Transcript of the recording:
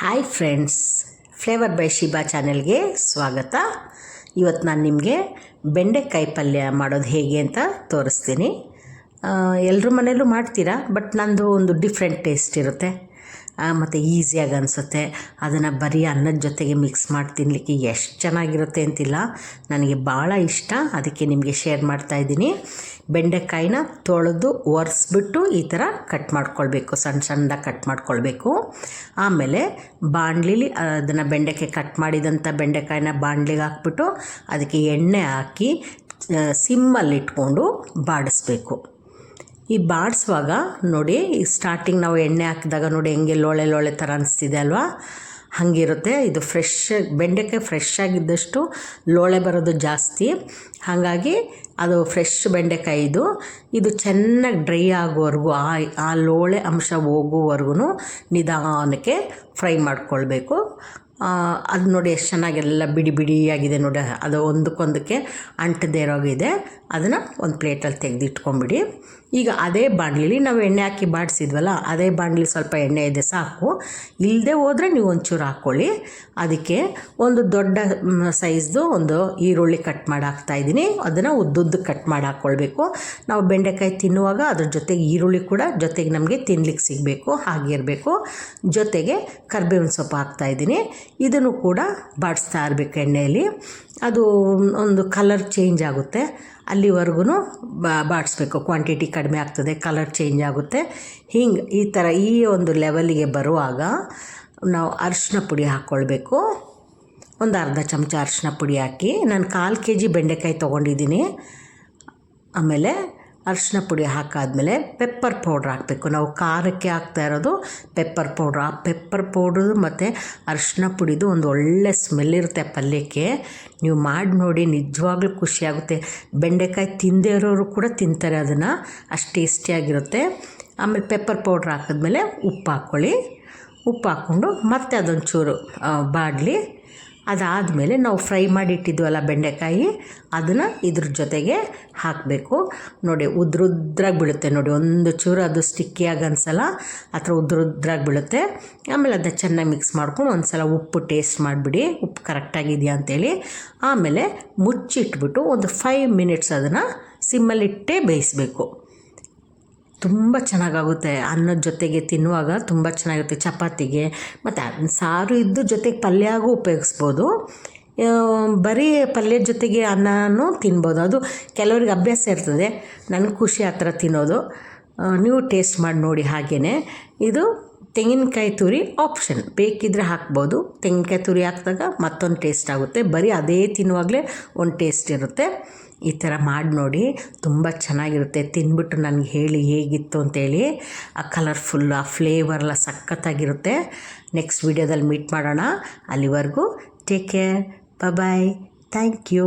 Hi friends flavour by Shiba ಚಾನೆಲ್ಗೆ ಸ್ವಾಗತ. ಇವತ್ತು ನಾನು ನಿಮಗೆ ಬೆಂಡೆಕಾಯಿ ಪಲ್ಯ ಮಾಡೋದು ಹೇಗೆ ಅಂತ ತೋರಿಸ್ತೀನಿ. ಎಲ್ಲರ ಮನೇಲೂ ಮಾಡ್ತೀರಾ, ಬಟ್ ನಂದು ಒಂದು ಡಿಫ್ರೆಂಟ್ ಟೇಸ್ಟ್ ಇರುತ್ತೆ. ಮತ್ತು ಈಸಿಯಾಗಿ ಅನಿಸುತ್ತೆ. ಅದನ್ನು ಬರೀ ಅನ್ನದ ಜೊತೆಗೆ ಮಿಕ್ಸ್ ಮಾಡಿ ತಿನ್ನಲಿಕ್ಕೆ ಎಷ್ಟು ಚೆನ್ನಾಗಿರುತ್ತೆ ಅಂತಿಲ್ಲ. ನನಗೆ ಭಾಳ ಇಷ್ಟ. ಅದಕ್ಕೆ ನಿಮಗೆ ಶೇರ್ ಮಾಡ್ತಾ ಇದ್ದೀನಿ. ಬೆಂಡೆಕಾಯಿನ ತೊಳೆದು ಒರೆಸ್ಬಿಟ್ಟು ಈ ಥರ ಕಟ್ ಮಾಡ್ಕೊಳ್ಬೇಕು. ಸಣ್ಣ ಸಣ್ಣದಾಗಿ ಕಟ್ ಮಾಡ್ಕೊಳ್ಬೇಕು. ಆಮೇಲೆ ಬಾಣಲಿಲಿ, ಅದನ್ನು ಬೆಂಡೆಕಾಯಿ ಕಟ್ ಮಾಡಿದಂಥ ಬೆಂಡೆಕಾಯಿನ ಬಾಣಲಿಗೆ ಹಾಕ್ಬಿಟ್ಟು ಅದಕ್ಕೆ ಎಣ್ಣೆ ಹಾಕಿ ಸಿಮ್ಮಲ್ಲಿಟ್ಕೊಂಡು ಬಾಡಿಸ್ಬೇಕು. ಈ ಬಾಡಿಸುವಾಗ ನೋಡಿ, ಈ ಸ್ಟಾರ್ಟಿಂಗ್ ನಾವು ಎಣ್ಣೆ ಹಾಕಿದಾಗ ನೋಡಿ ಹೆಂಗೆ ಲೋಳೆ ಲೋಳೆ ಥರ ಅನಿಸ್ತಿದೆ ಅಲ್ವಾ? ಹಾಗಿರುತ್ತೆ. ಇದು ಫ್ರೆಶ್ ಬೆಂಡೆಕಾಯಿ ಫ್ರೆಶ್ ಆಗಿದ್ದಷ್ಟು ಲೋಳೆ ಬರೋದು ಜಾಸ್ತಿ. ಹಾಗಾಗಿ ಅದು ಫ್ರೆಶ್ ಬೆಂಡೆಕಾಯಿ ಇದು. ಇದು ಚೆನ್ನಾಗಿ ಡ್ರೈ ಆಗೋವರೆಗೂ, ಆ ಆ ಲೋಳೆ ಅಂಶ ಹೋಗುವವರೆಗೂ ನಿಧಾನಕ್ಕೆ ಫ್ರೈ ಮಾಡ್ಕೊಳ್ಬೇಕು. ಅದು ನೋಡಿ ಎಷ್ಟು ಚೆನ್ನಾಗೆಲ್ಲ ಬಿಡಿ ಬಿಡಿಯಾಗಿದೆ ನೋಡಿ, ಅದು ಒಂದಕ್ಕೊಂದಕ್ಕೆ ಅಂಟದೇ ಇರೋಗಿದೆ. ಅದನ್ನು ಒಂದು ಪ್ಲೇಟಲ್ಲಿ ತೆಗೆದಿಟ್ಕೊಂಬಿಡಿ. ಈಗ ಅದೇ ಬಾಣಲಿಲಿ ನಾವು ಎಣ್ಣೆ ಹಾಕಿ ಬಾಡಿಸಿದ್ವಲ್ಲ, ಅದೇ ಬಾಣಲಿ ಸ್ವಲ್ಪ ಎಣ್ಣೆ ಇದೆ ಸಾಕು. ಇಲ್ಲದೆ ಹೋದರೆ ನೀವು ಒಂಚೂರು ಹಾಕ್ಕೊಳ್ಳಿ ಅದಕ್ಕೆ ಒಂದು ದೊಡ್ಡ ಸೈಜ್ದು ಒಂದು ಈರುಳ್ಳಿ ಕಟ್ ಮಾಡಿ ಹಾಕ್ತಾಯಿದ್ದೀನಿ ಅದನ್ನು ಉದ್ದುದ್ದು ಕಟ್ ಮಾಡಿ ಹಾಕ್ಕೊಳ್ಬೇಕು ನಾವು ಬೆಂಡೆಕಾಯಿ ತಿನ್ನುವಾಗ ಅದ್ರ ಜೊತೆಗೆ ಈರುಳ್ಳಿ ಕೂಡ ಜೊತೆಗೆ ನಮಗೆ ತಿನ್ಲಿಕ್ಕೆ ಸಿಗಬೇಕು ಹಾಗಿರಬೇಕು ಜೊತೆಗೆ ಕರ್ಬೇವಿನ ಸೊಪ್ಪು ಹಾಕ್ತಾಯಿದ್ದೀನಿ ಇದನ್ನು ಕೂಡ ಬಾಡಿಸ್ತಾ ಇರಬೇಕು ಎಣ್ಣೆಯಲ್ಲಿ ಅದು ಒಂದು ಕಲರ್ ಚೇಂಜ್ ಆಗುತ್ತೆ. ಅಲ್ಲಿವರೆಗೂ ಬಾಡಿಸ್ಬೇಕು. ಕ್ವಾಂಟಿಟಿ ಕಡಿಮೆ ಆಗ್ತದೆ ಕಲರ್ ಚೇಂಜ್ ಆಗುತ್ತೆ. ಹಿಂಗೆ ಈ ಥರ ಈ ಒಂದು ಲೆವೆಲಿಗೆ ಬರುವಾಗ ನಾವು ಅರಿಶಿನ ಪುಡಿ ಹಾಕ್ಕೊಳ್ಬೇಕು ಒಂದು ಅರ್ಧ ಚಮಚ ಅರಿಶಿನ ಪುಡಿ ಹಾಕಿ. ನಾನು ಕಾಲು ಕೆ ಜಿ ಬೆಂಡೆಕಾಯಿ ತೊಗೊಂಡಿದ್ದೀನಿ. ಆಮೇಲೆ ಅರಿಶಿನ ಪುಡಿ ಹಾಕಾದಮೇಲೆ ಪೆಪ್ಪರ್ ಪೌಡ್ರ್ ಹಾಕಬೇಕು. ನಾವು ಖಾರಕ್ಕೆ ಹಾಕ್ತಾ ಇರೋದು ಪೆಪ್ಪರ್ ಪೌಡ್ರ್ ಆ ಪೆಪ್ಪರ್ ಪೌಡ್ರು ಮತ್ತು ಅರಿಶಿನ ಪುಡಿದು ಒಂದು ಒಳ್ಳೆ ಸ್ಮೆಲ್ ಇರುತ್ತೆ ಪಲ್ಯಕ್ಕೆ. ನೀವು ಮಾಡಿ ನೋಡಿ, ನಿಜವಾಗ್ಲೂ ಖುಷಿಯಾಗುತ್ತೆ ಬೆಂಡೆಕಾಯಿ ತಿಂದೇ ಇರೋರು ಕೂಡ ತಿಂತಾರೆ ಅದನ್ನು. ಅಷ್ಟು ಟೇಸ್ಟಿಯಾಗಿರುತ್ತೆ ಆಮೇಲೆ ಪೆಪ್ಪರ್ ಪೌಡ್ರ್ ಹಾಕಿದ್ಮೇಲೆ ಉಪ್ಪು ಹಾಕ್ಕೊಳ್ಳಿ ಉಪ್ಪು ಹಾಕ್ಕೊಂಡು ಮತ್ತೆ ಅದೊಂಚೂರು ಬಾಡಲಿ ಅದಾದಮೇಲೆ ನಾವು ಫ್ರೈ ಮಾಡಿ ಇಟ್ಟಿದ್ವಲ್ಲ ಬೆಂಡೆಕಾಯಿ, ಅದನ್ನು ಇದ್ರ ಜೊತೆಗೆ ಹಾಕಬೇಕು. ನೋಡಿ ಉದ್ರುದ್ರಾಗಿ ಬೀಳುತ್ತೆ ನೋಡಿ, ಒಂದು ಚೂರು ಅದು ಸ್ಟಿಕ್ಕಿಯಾಗಿ ಆ ಥರ ಉದ್ರುದ್ರಾಗಿ ಬೀಳುತ್ತೆ ಆಮೇಲೆ ಅದನ್ನ ಚೆನ್ನಾಗಿ ಮಿಕ್ಸ್ ಮಾಡ್ಕೊಂಡು ಒಂದು ಸಲ ಉಪ್ಪು ಟೇಸ್ಟ್ ಮಾಡಿಬಿಡಿ. ಉಪ್ಪು ಕರೆಕ್ಟಾಗಿದೆಯಾ ಅಂತೇಳಿ. ಆಮೇಲೆ ಮುಚ್ಚಿಟ್ಬಿಟ್ಟು ಒಂದು ಫೈವ್ ಮಿನಿಟ್ಸ್ ಅದನ್ನು ಸಿಮ್ಮಲ್ಲಿಟ್ಟೇ ಬೇಯಿಸಬೇಕು. ತುಂಬ ಚೆನ್ನಾಗಾಗುತ್ತೆ. ಅನ್ನದ ಜೊತೆಗೆ ತಿನ್ನುವಾಗ ತುಂಬ ಚೆನ್ನಾಗಿರುತ್ತೆ ಚಪಾತಿಗೆ. ಮತ್ತು ಸಾರು ಇದ್ದು ಜೊತೆಗೆ ಪಲ್ಯಾಗೂ ಉಪಯೋಗಿಸ್ಬೋದು. ಬರೀ ಪಲ್ಯದ ಜೊತೆಗೆ ಅನ್ನನೂ ತಿನ್ಬೋದು. ಅದು ಕೆಲವ್ರಿಗೆ ಅಭ್ಯಾಸ ಇರ್ತದೆ. ನನಗೆ ಖುಷಿ ಆ ಥರ ತಿನ್ನೋದು. ನೀವು ಟೇಸ್ಟ್ ಮಾಡಿ ನೋಡಿ ಹಾಗೆಯೇ ಇದು ತೆಂಗಿನಕಾಯಿ ತುರಿ ಆಪ್ಷನ್ ಬೇಕಿದ್ದರೆ ಹಾಕ್ಬೋದು. ತೆಂಗಿನಕಾಯಿ ತುರಿ ಹಾಕಿದಾಗ ಮತ್ತೊಂದು ಟೇಸ್ಟ್ ಆಗುತ್ತೆ. ಬರೀ ಅದೇ ತಿನ್ನುವಾಗಲೇ ಒಂದು ಟೇಸ್ಟ್ ಇರುತ್ತೆ. ಈ ಥರ ಮಾಡಿ ನೋಡಿ. ತುಂಬ ಚೆನ್ನಾಗಿರುತ್ತೆ. ತಿಂದ್ಬಿಟ್ಟು ನನಗೆ ಹೇಳಿ ಹೇಗಿತ್ತು ಅಂತೇಳಿ. ಆ ಕಲರ್ಫುಲ್ ಆ ಫ್ಲೇವರ್ ಎಲ್ಲ ಸಖತ್ತಾಗಿರುತ್ತೆ. ನೆಕ್ಸ್ಟ್ ವೀಡಿಯೋದಲ್ಲಿ ಮೀಟ್ ಮಾಡೋಣ. ಅಲ್ಲಿವರೆಗೂ take care bye thank you